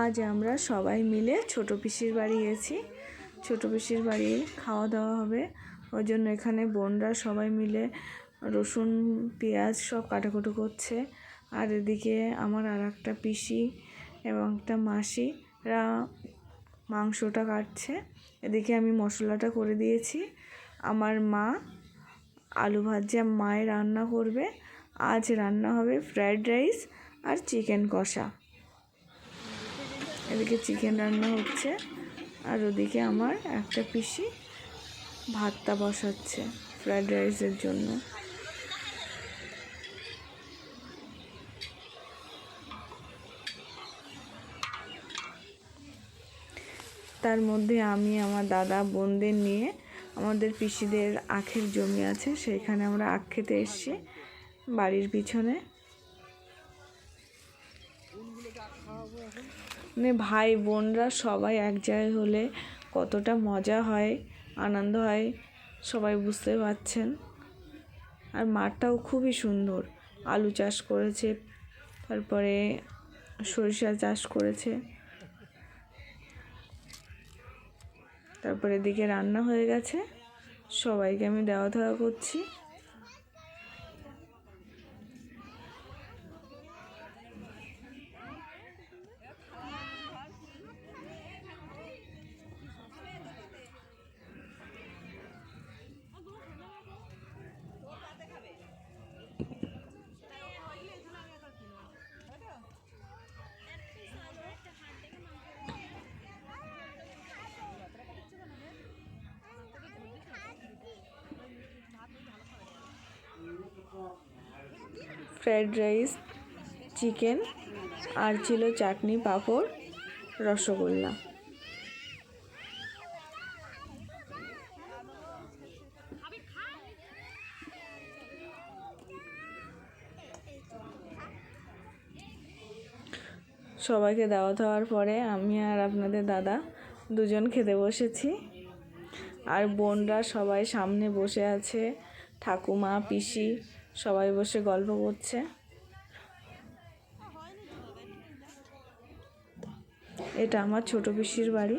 আজ আমরা সবাই মিলে ছোট পিসির বাড়ি গেছি। ছোট পিসির বাড়ি খাওয়া দাওয়া হবে। ওই জন্য এখানে বোনরা সবাই মিলে রসুন, পেঁয়াজ সব কাটাকুটো করছে। আর এদিকে আমার আর একটা পিসি এবং একটা মাসিরা মাংসটা কাটছে। এদিকে আমি মশলাটা করে দিয়েছি। আমার মা আলু ভাজা মায়ে রান্না করবে। আজ রান্না হবে ফ্রায়েড রাইস আর চিকেন কষা। এদিকে চিকেন রান্না হচ্ছে, আর ওদিকে আমার একটা পিসি ভাতটা বসাচ্ছে ফ্রায়েড রাইসের জন্য। তার মধ্যে আমি, আমার দাদা, বোনদের নিয়ে আমাদের পিসিদের আখের জমি আছে, সেইখানে আমরা আখ খেতে এসছি বাড়ির পিছনে। মানে ভাই বোনরা সবাই এক জায়গায় হলে কতটা মজা হয়, আনন্দ হয়, সবাই বুঝতে পারছেন। আর মাঠটাও খুবই সুন্দর। আলু চাষ করেছে, তারপরে সরিষা চাষ করেছে। তারপরে এদিকে রান্না হয়ে গেছে। সবাইকে আমি দেওয়া দেওয়া করছি। ফ্রায়েড রাইস, চিকেন আর ছিল চাটনি, পাঁপড়, রসগোল্লা। সবাইকে দাওয়াত হওয়ার পরে আমি আর আপনাদের দাদা দুজন খেতে বসেছি। আর বোনরা সবাই সামনে বসে আছে, ঠাকুমা, পিসি সবাই বসে গল্প করছে। এটা আমার ছোট পিসির বাড়ি।